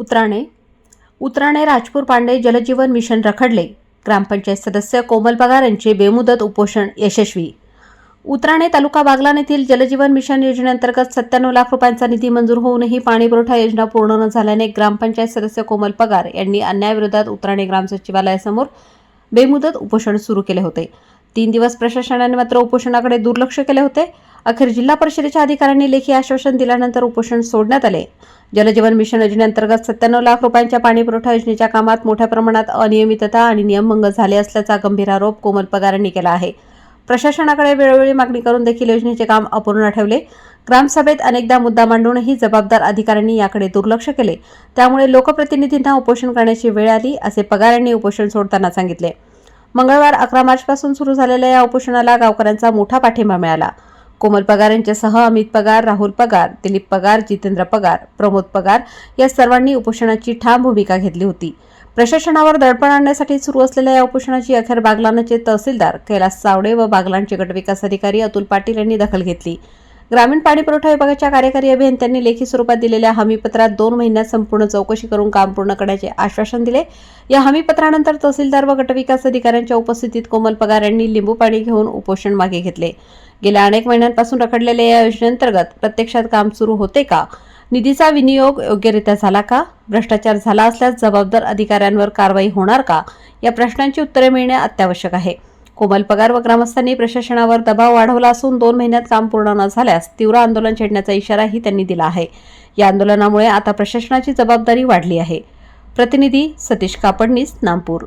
उतराणे. उतराणे राजपूर पांडे जलजीवन mission रखडले. ग्रामपंचायत सदस्य कोमल पगार यांचे बेमुदत उपोषण यशस्वी. उतराणे तालुका बागलान येथील जलजीवन मिशन योजनेअंतर्गत सत्त्याण्णव लाख रुपयांचा निधी मंजूर होऊनही पाणी पुरवठा योजना पूर्ण न झाल्याने ग्रामपंचायत सदस्य कोमल पगार यांनी अन्यायाविरोधात उतराणे ग्राम सचिवालयासमोर बेमुदत उपोषण सुरू केले होते. तीन दिवस प्रशासनाने मात्र उपोषणाकडे दुर्लक्ष केले होते. अखेर जिल्हा परिषदेच्या अधिकाऱ्यांनी लेखी आश्वासन दिल्यानंतर उपोषण सोडण्यात आले. जलजीवन मिशन योजनेअंतर्गत सत्त्याण्णव लाख रुपयांच्या पाणी पुरवठा योजनेच्या कामात मोठ्या प्रमाणात अनियमितता आणि नियमभंग झाले असल्याचा गंभीर आरोप कोमल पगार यांनी केला आहे. प्रशासनाकडे वेळोवेळी मागणी करून देखील योजनेचे काम अपूर्ण ठेवले. ग्रामसभेत अनेकदा मुद्दा मांडूनही जबाबदार अधिकाऱ्यांनी याकडे दुर्लक्ष केले. त्यामुळे लोकप्रतिनिधींना उपोषण करण्याची वेळ आली असे पगार यांनी उपोषण सोडताना सांगितले. मंगळवार अकरा मार्चपासून सुरू झालेल्या या उपोषणाला गावकऱ्यांचा मोठा पाठिंबा मिळाला. कोमल पगार यांच्यासह अमित पगार राहुल पगार दिलीप पगार जितेंद्र पगार प्रमोद पगार या सर्वांनी उपोषणाची ठाम भूमिका घेतली होती. प्रशासनावर दडपण आणण्यासाठी सुरू असलेल्या या उपोषणाची अखेर बागलानचे तहसीलदार कैलास चावडे व बागलांचे गटविकास अधिकारी अतुल पाटील यांनी दखल घेतली. ग्रामीण पाणी पुरवठा विभागाच्या कार्यकारी अभियंत्यांनी लेखी स्वरूपात दिलेल्या हमीपत्रात दोन महिन्यात संपूर्ण चौकशी करून काम पूर्ण करण्याचे आश्वासन दिले. या हमीपत्रानंतर तहसीलदार व गटविकास अधिकाऱ्यांच्या उपस्थितीत कोमल पगार यांनी लिंबू पाणी घेऊन उपोषण मागे घेतले. गेल्या अनेक महिन्यांपासून रखडलेल्या या योजनेअंतर्गत प्रत्यक्षात काम सुरू होते का? निधीचा विनियोग योग्यरित्या झाला का? भ्रष्टाचार झाला असल्यास जबाबदार अधिकाऱ्यांवर कारवाई होणार का? या प्रश्नांची उत्तरे मिळणे अत्यावश्यक आहे. कोमल पगार व ग्रामस्थांनी प्रशासनावर दबाव वाढवला असून दोन महिन्यात काम पूर्ण न झाल्यास तीव्र आंदोलन छेडण्याचा इशाराही त्यांनी दिला आहे. या आंदोलनामुळे आता प्रशासनाची जबाबदारी वाढली आहे. प्रतिनिधी सतीश कापडनीस नागपूर.